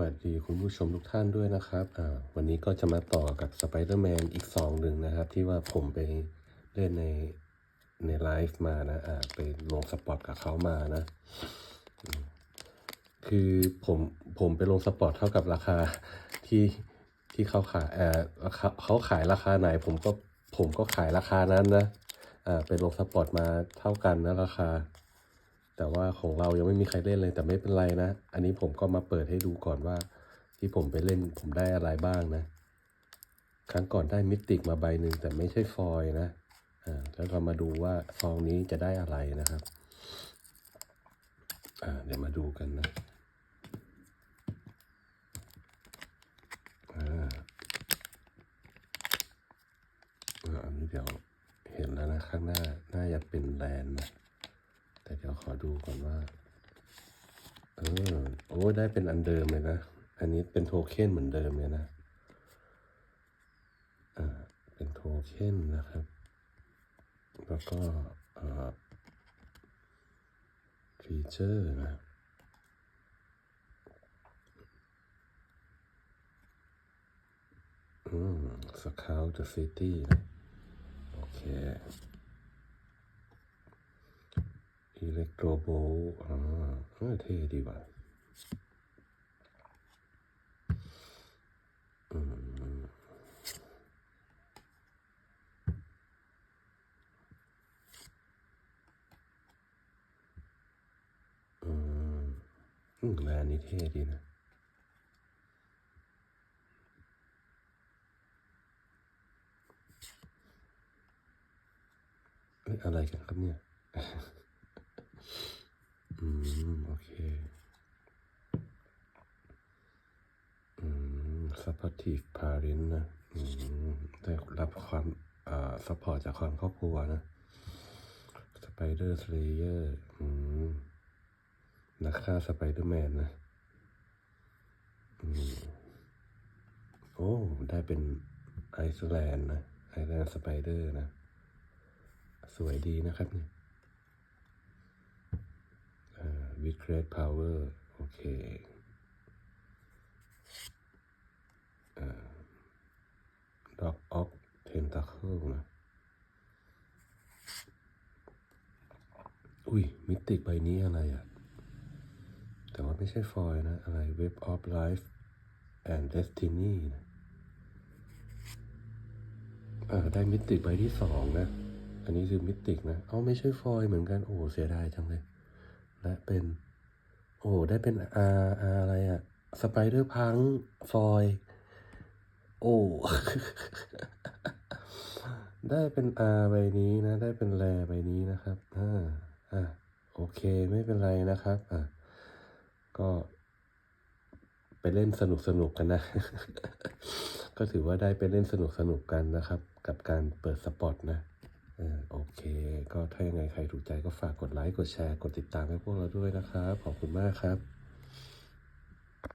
วัสดีคุณผู้ชมทุกท่านด้วยนะครับวันนี้ก็จะมาต่อกับสไปเดอร์แมนอีกสองหนึ่งนะครับ ที่ว่าผมไปเล่นในในไลฟ์มานะอ่าไปลงสปอตกับเขามานะ คือผมผมไปลงสปอตเท่ากับราคาที่ที่เขาขายเออเขาขายราคาไหน ผมก็ผมก็ขายราคานั้นนะอ่าไปลงสปอตมาเท่ากันนะราคา แต่ว่าของเรายังไม่มีใครเล่นเลยแต่ไม่เป็นไรนะ อันนี้ผมก็มาเปิดให้ดูก่อนว่า ที่ผมไปเล่นผมได้อะไรบ้างนะ ครั้งก่อนได้มิติกมาใบหนึ่งแต่ไม่ใช่ฟอยนะอ่าแล้วเรามาดูว่าซองนี้จะได้อะไรนะครับอ่าเดี๋ยวมาดูกันนะอ่าอันนี้เดี๋ยวเห็นแล้วนะข้างหน้าน่าจะเป็นแลนนะ แต่เดี๋ยวขอดูก่อนว่า เออ โอ้ได้เป็นอันเดิมเลยนะ อันนี้เป็นโทเค็นเหมือนเดิมเลยนะ อ่า เป็นโทเค็นนะครับ แล้วก็อ่าฟีเจอร์นะอืมสคาวเดอะซิตี้โอเค อิเล็กโทรโบอ่าเออเท่ดีว่ะอืมอืมอืมแบรนด์นี้เท่ดีนะเอ้ยอะไรกันครับเนี่ย อืม โอเค อืม supportive parent นะ อืม ได้รับความอ่า support จากความครอบครัวนะ spider slayer อืม นักฆ่าสไปเดอร์แมนนะ อืม โอ้ ได้เป็นไอซ์แลนด์นะ ไอซ์แลนด์สไปเดอร์นะ สวยดีนะครับเนี่ย with great power โอเค dog of tentacle นะ อุ้ย มิติใบนี้อะไรอะ แต่ว่าไม่ใช่ฟอยนะ อะไร web of life and destiny นะอ่าได้มิติใบที่สองนะ อันนี้คือมิติกนะ เอาไม่ใช่ฟอยเหมือนกัน โอ้ เสียดายจังเลย และเป็น โอ้ได้เป็นอาอาอะไรอะสไปเดอร์พังฟอย โอ้ ได้เป็นอาใบนี้นะ ได้เป็นแรใบนี้นะครับอ่าอ่าโอเคไม่เป็นไรนะครับอ่าก็ไปเล่นสนุกสนุกกันนะ ก็ถือว่าได้ไปเล่นสนุกสนุกกันนะครับ กับการเปิดสปอตนะ โอเค ก็ถ้ายังไงใครถูกใจก็ฝากกดไลค์ กดแชร์ กดติดตามให้พวกเราด้วยนะครับ ขอบคุณมากครับ